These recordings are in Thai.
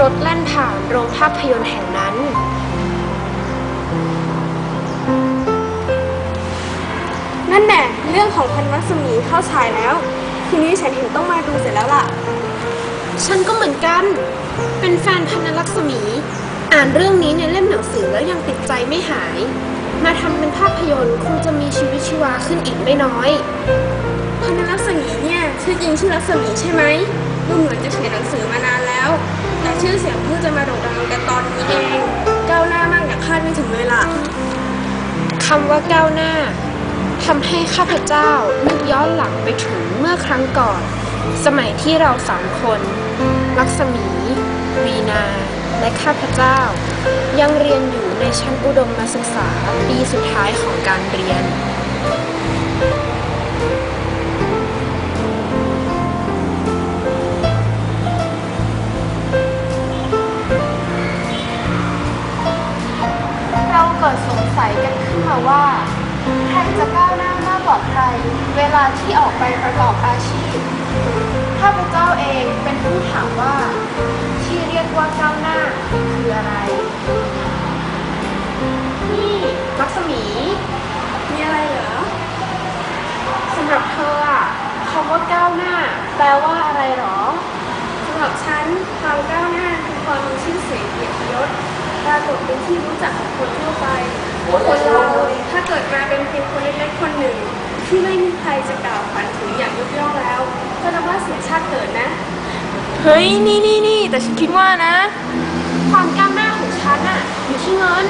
รถแล่นผ่านโรงภาพยนตร์แห่งนั้น นั่นแน่เรื่องของพันรัศมีเข้าฉายแล้ว ทีนี้ฉันเห็นต้องมาดูเสร็จแล้วล่ะ ฉันก็เหมือนกัน เป็นแฟนพันธลักษมี อ่านเรื่องนี้ในเล่มหนังสือแล้วยังติดใจไม่หาย มาทำเป็นภาพยนตร์คงจะมีชีวิตชีวาขึ้นอีกไม่น้อยพันรัศมีเนี่ยชื่อจริงชื่อรัศมีใช่ไหม ดูเหมือนจะเขียนหนังสือมานานแล้ว แต่ชื่อเสียงเพิ่งจะมาโด่งดังกันตอนนี้เองก้าวหน้ามากอย่างคาดไม่ถึงเลยล่ะคำว่าก้าวหน้าทำให้ข้าพเจ้านึกย้อนหลังไปถึงเมื่อครั้งก่อน สมัยที่เราสามคนลักษมี วีนา และข้าพเจ้า ยังเรียนอยู่ในชั้นอุดมศึกษาปีสุดท้ายของการเรียน สัยกันขึ้นมาว่าใครจะก้าวหน้ามากกว่าใคร เวลาที่ออกไปประกอบอาชีพข้าพเจ้าเองเป็นผู้ถามว่า ที่เรียกว่าก้าวหน้าคืออะไร นี่ลักษมี มีอะไรเหรอสำหรับเธออะคำว่าก้าวหน้า แปลว่าอะไรหรอสำหรับฉันความก้าวหน้าคือความมีชื่อเสียงเกียรติยศปรากฏเป็นที่รู้จักของคนทั่วไป คนเราถ้าเกิดมาเป็นเพียงคนเล็กๆคนหนึ่ง ที่ไม่มีใครจะกล่าวขวัญถึงอย่างยกย่องแล้ว ก็นับว่าเสียชาติเกิดนะ เฮ้ย นี่นี่นี่แต่ฉันคิดว่านะ ความก้าวหน้าของฉันอะอยู่ที่เงิน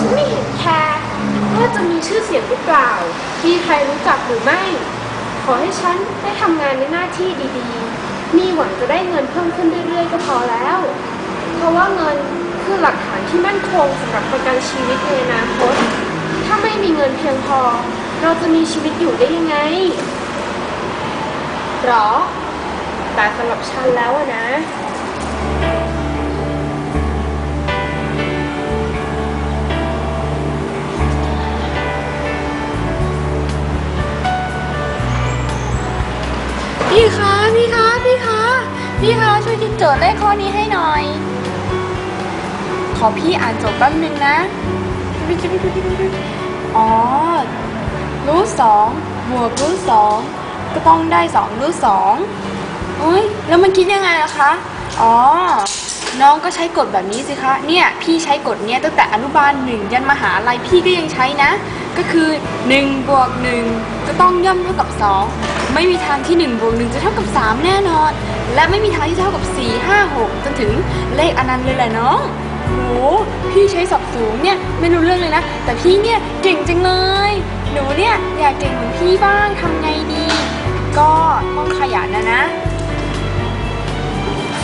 ฉันไม่เห็นแคร์ว่าจะมีชื่อเสียงหรือเปล่า มีใครรู้จักหรือไม่ ขอให้ฉันได้ทำงานในหน้าที่ดีๆ มีหวังจะได้เงินเพิ่มขึ้นเรื่อยๆ ก็พอแล้ว เพราะว่าเงิน คือหลักฐานที่มั่นคงสำหรับประกันชีวิตในอนาคต ถ้าไม่มีเงินเพียงพอ เราจะมีชีวิตอยู่ได้ยังไงหรอ แต่สำหรับฉันแล้วอะนะพี่คะพี่คะพี่คะพี่คะช่วยคิดโจทย์เลขข้อนี้ให้หน่อย อพี่อ่านโจทย์แป๊บนึงนะ อ๋อ รูทสองบวกรูทสองก็ต้องได้สองรูทสองเอ้ย แล้วมันคิดยังไงอะคะ อ๋อ น้องก็ใช้กฎแบบนี้สิคะ เนี่ย พี่ใช้กฎเนี้ยตั้งแต่อนุบาลหนึ่งยันมหาลัยพี่ก็ยังใช้นะ ก็คือ1บวก1ก็ต้องย่อมเท่ากับ 2 ไม่มีทางที่1บวก1จะเท่ากับ 3 แน่นอน และไม่มีทางที่จะเท่ากับ 4 5 6 จนถึงเลขอนันต์เลยแหละน้อง โหพี่ใช้สับสูงเนี่ยไม่รู้เรื่องเลยนะ แต่พี่เนี่ยเก่งจังเลย หนูเนี่ยอยากเก่งเหมือนพี่บ้างทำไงดี ก็ต้องขยันนะนะ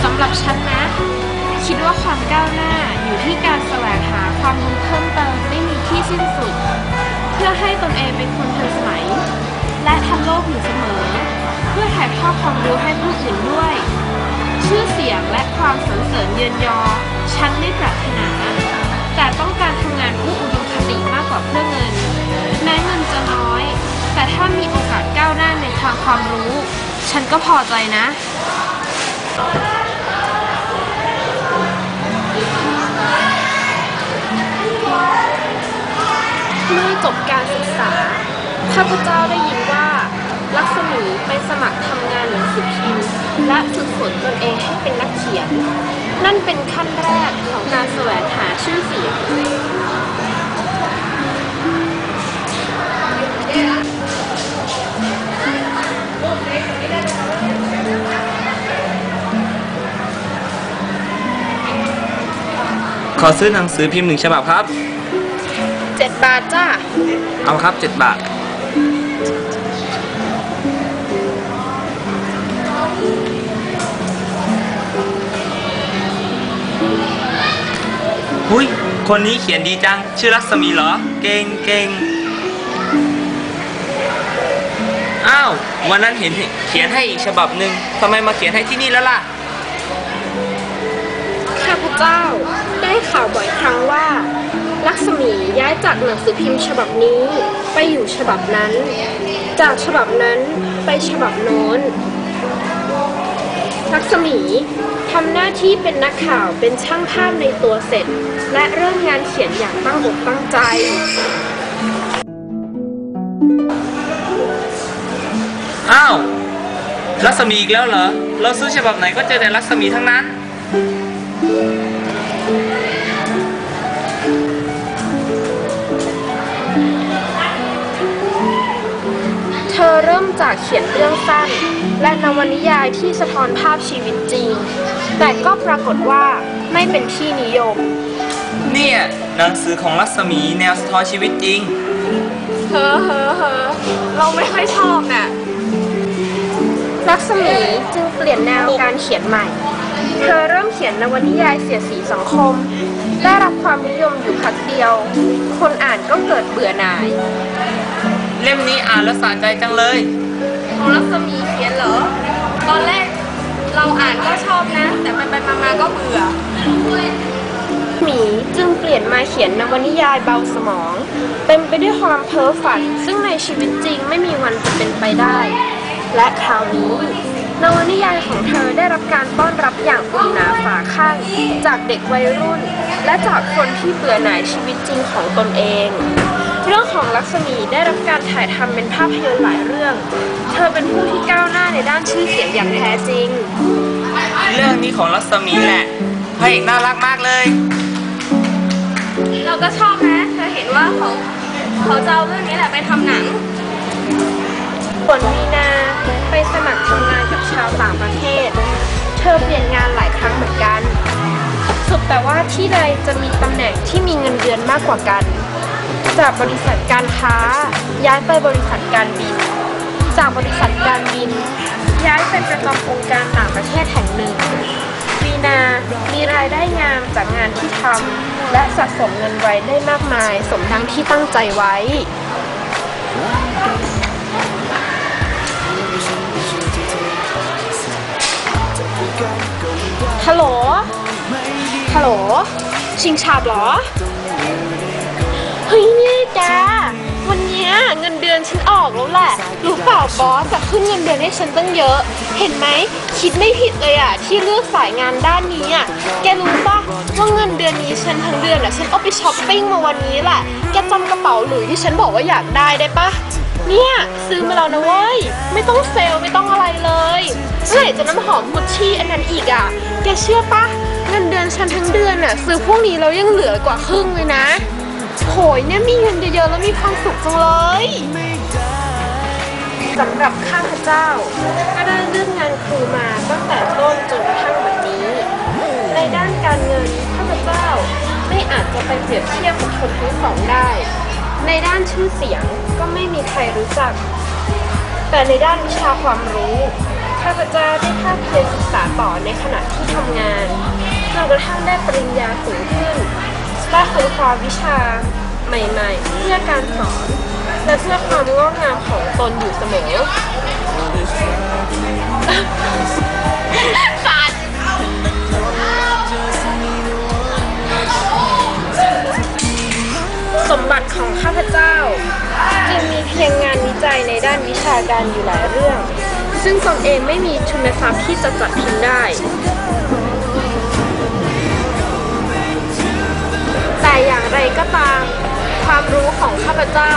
สำหรับฉันนะ คิดว่าความก้าวหน้าอยู่ที่การแสวงหาความรู้เพิ่มเติมไม่มีที่สิ้นสุด เพื่อให้ตนเองเป็นคนทันสมัย และทันโลกอยู่เสมอ เพื่อถ่ายทอดความรู้ให้ผู้อื่นด้วย ชื่อเสียงและความสรรเสริญเยินยอ ฉันไม่ปรารถนา แต่ต้องการทำงานเพื่ออุดมคติมากกว่าเพื่อเงิน แม้เงินจะน้อย แต่ถ้ามีโอกาสก้าวหน้าในทางความรู้ ฉันก็พอใจนะเมื่อจบการศึกษา ข้าพเจ้าได้ยินว่า ลักษมีไปสมัครทำงานหนังสือพิมพ์ และฝึกฝนตนเองให้เป็นนักเขียน นั่นเป็นขั้นแรกของการแสวงหาชื่อเสียงขอซื้อหนังสือพิมพ์หนึ่งฉบับครับ เจ็ดบาทจ้า เอาครับเจ็ดบาท หุยคนนี้เขียนดีจัง ชื่อรัศมีเหรอ เก่งเก่งอ้าว วันนั้นเห็นเขียนให้อีกฉบับหนึ่งทำไมมาเขียนให้ที่นี่แล้วล่ะ ข้าพเจ้าได้ข่าวบ่อยครั้งว่า ลักษมีย้ายจากหนังสือพิมพ์ฉบับนี้ไปอยู่ฉบับนั้น จากฉบับนั้นไปฉบับโน้น ลักษมีทำหน้าที่เป็นนักข่าวเป็นช่างภาพในตัวเสร็จ และเริ่มงานเขียนอย่างตั้งอกตั้งใจ อ้าวรัศมีอีกแล้วเหรอ เราซื้อฉบับไหนก็เจอแต่รัศมีทั้งนั้น เธอเริ่มจากเขียนเรื่องสั้น และนวนิยายที่สะท้อนภาพชีวิตจริง แต่ก็ปรากฏว่าไม่เป็นที่นิยม เนี่ยหนังสือของรัศมีแนวสะท้อนชีวิตจริง เฮ้อเฮ้อเฮ้อเราไม่ค่อยชอบน่ะ ลักษมีจึงเปลี่ยนแนวการเขียนใหม่ เธอเริ่มเขียนนวนิยายเสียดสีสังคม ได้รับความนิยมอยู่พักเดียว คนอ่านก็เกิดเบื่อหน่าย เล่มนี้อ่านแล้วสะใจจังเลย ของรัศมีเขียนเหรอ ตอนแรกเราอ่านก็ชอบนะ แต่ไปไปมามาก็เบื่อ หมีจึงเปลี่ยนมาเขียนนวนิยายเบาสมอง เต็มไปด้วยความเพ้อฝัน ซึ่งในชีวิตจริงไม่มีวันจะเป็นไปได้ และคราวนี้นวนิยายของเธอได้รับการต้อนรับอย่างอุ่นหนาฝาข้างจากเด็กวัยรุ่น และจากคนที่เบื่อหน่ายชีวิตจริงของตนเอง เรื่องของลักษมีได้รับการถ่ายทำเป็นภาพยนตร์หลายเรื่อง เธอเป็นผู้ที่ก้าวหน้าในด้านชื่อเสียงอย่างแท้จริง เรื่องนี้ของรัศมีแหละพระเอกน่ารักมากเลย เราก็ชอบนะ เธอเห็นว่าเขาเขาจะเอาเรื่องนี้แหละไปทำหนังผลมีนาไปสมัครทำงานกับชาวต่างประเทศ เธอเปลี่ยนงานหลายครั้งเหมือนกัน สุดแต่ว่าที่ใดจะมีตำแหน่งที่มีเงินเดือนมากกว่ากัน จากบริษัทการค้า ย้ายไปบริษัทการบิน จากบริษัทการบิน ย้ายไปประจำองค์การต่างประเทศแห่งหนึ่งวีนา มีรายได้งามจากงานที่ทำและสะสมเงินไว้ได้มากมาย สมดังที่ตั้งใจไว้ ฮัลโหล ฮัลโหล ชิงชาบเหรอ วันเนี้ยเงินเดือนฉันออกแล้วแหละ รู้เปล่าบอสจะขึ้นเงินเดือนให้ฉันตั้งเยอะ เห็นไหม คิดไม่ผิดเลยอะที่เลือกสายงานด้านนี้อะแกรู้ปะว่าเงินเดือนนี้ฉันทั้งเดือนอะฉันเอาไปช้อปปิ้งมาวันนี้แหละ แกจำกระเป๋าหลุยที่ฉันบอกว่าอยากได้ได้ปะเนี่ยซื้อมาแล้วนะเว้ย ไม่ต้องเซลไม่ต้องอะไรเลยเมื่อไหร่จะน้ำหอมกุชชี่อันนั้นอีกอะแกเชื่อปะเงินเดือนฉันทั้งเดือนอะซื้อพวกนี้แล้วยังเหลือกว่าครึ่งเลยนะ โหยเนี่ยมีเงินเยอะๆแล้วมีความสุขจังเลยสำหรับข้าพเจ้า ก็ได้เลือกงานครูมาตั้งแต่ต้นจนกระทั่งวันนี้ ในด้านการเงินข้าพเจ้าไม่อาจจะไปเปรียบเทียบกับคนทั้งสองได้ ในด้านชื่อเสียงก็ไม่มีใครรู้จัก แต่ในด้านวิชาความรู้ข้าพเจ้าได้ภาคเพียรศึกษาต่อในขณะที่ทำงานจนกระทั่งได้ปริญญาสูงขึ้น และค้นคว้าวิชาใหม่ๆ เพื่อการสอน และเพื่อความงอกงามของตนอยู่เสมอสมบัติของข้าพเจ้า จึงมีเพียงงานวิจัยในด้านวิชาการอยู่หลายเรื่อง ซึ่งตนเองไม่มีทุนทรัพย์ที่จะจัดพิมพ์ได้ แต่อย่างไรก็ตาม ความรู้ของข้าพเจ้า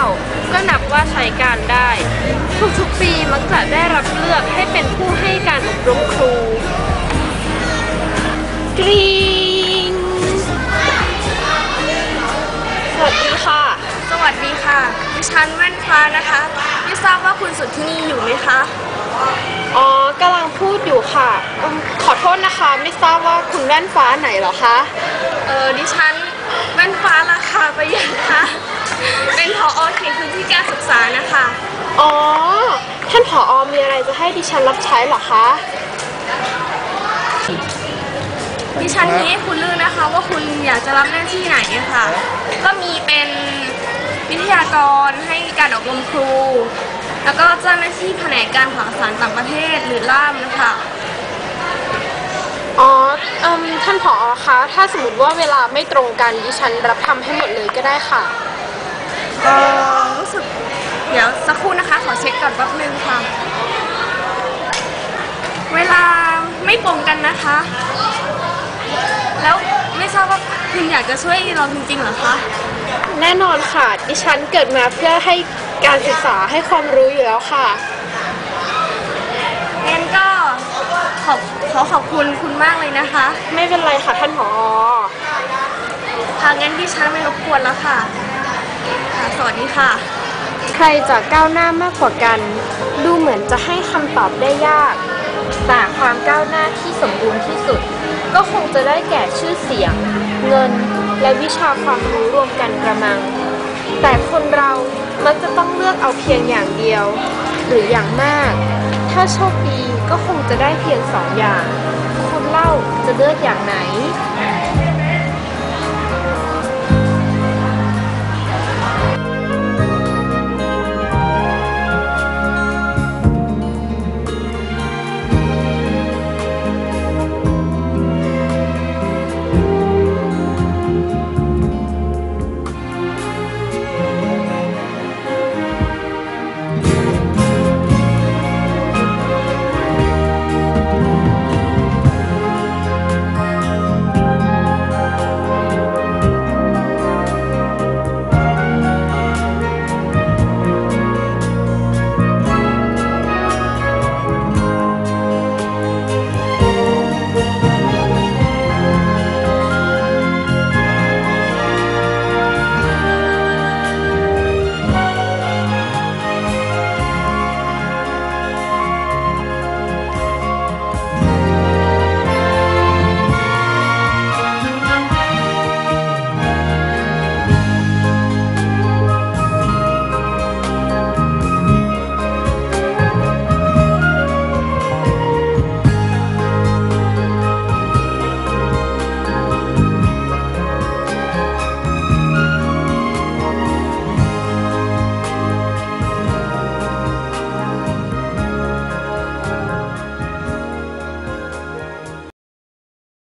ก็นับว่าใช้การได้ ทุกๆปีมักจะได้รับเลือกให้เป็นผู้ให้การอบรมครูกรีงสวัสดีค่ะ สวัสดีค่ะ ดิฉันแว่นฟ้านะคะไม่ทราบว่าคุณสุดที่นี่อยู่ไหมคะ อ๋อกำลังพูดอยู่ค่ะอืมขอโทษนะคะ ไม่ทราบว่าคุณแว่นฟ้าไหนเหรอคะ เออดิฉัน แว่นฟ้าราคาประหยัดค่ะ เป็นพออเขตพื้นที่การศึกษานะคะ อ๋อ ท่านผออมีอะไรจะให้ดิฉันรับใช้เหรอคะ ดิฉันนี้ให้คุณเลือกนะคะ ว่าคุณอยากจะรับหน้าที่ไหนอะค่ะ ก็มีเป็นวิทยากรให้การอบรมครู แล้วก็เจ้าหน้าที่แผนกการข่าวสารต่างประเทศหรือล่ามนะคะ อ๋อเอิ่มท่านผอคะ ถ้าสมมติว่าเวลาไม่ตรงกันดิฉันรับทำให้หมดเลยก็ได้ค่ะ เออรู้สึก เดี๋ยวสักครู่นะคะ ขอเช็คก่อนแป๊บนึงค่ะ เวลาไม่ตรงกันนะคะ แล้วไม่ทราบว่าคุณอยากจะช่วยเราจริงๆเหรอคะ แน่นอนค่ะ ดิฉันเกิดมาเพื่อให้การศึกษาให้ความรู้อยู่แล้วค่ะ งั้นก็ขอบ ขอขอบคุณคุณมากเลยนะคะ ไม่เป็นไรค่ะท่านผอค่ะงั้นดิฉันไม่รบกวนแล้วค่ะค่ะ สวัสดีค่ะ ใครจะก้าวหน้ามากกว่ากัน ดูเหมือนจะให้คำตอบได้ยาก แต่ความก้าวหน้าที่สมบูรณ์ที่สุด ก็คงจะได้แก่ชื่อเสียง เงิน และวิชาความรู้รวมกันกระมัง แต่คนเรามักจะต้องเลือกเอาเพียงอย่างเดียว หรืออย่างมาก ถ้าโชคดีก็คงจะได้เพียงสองอย่างคุณเล่าจะเลือกอย่างไหน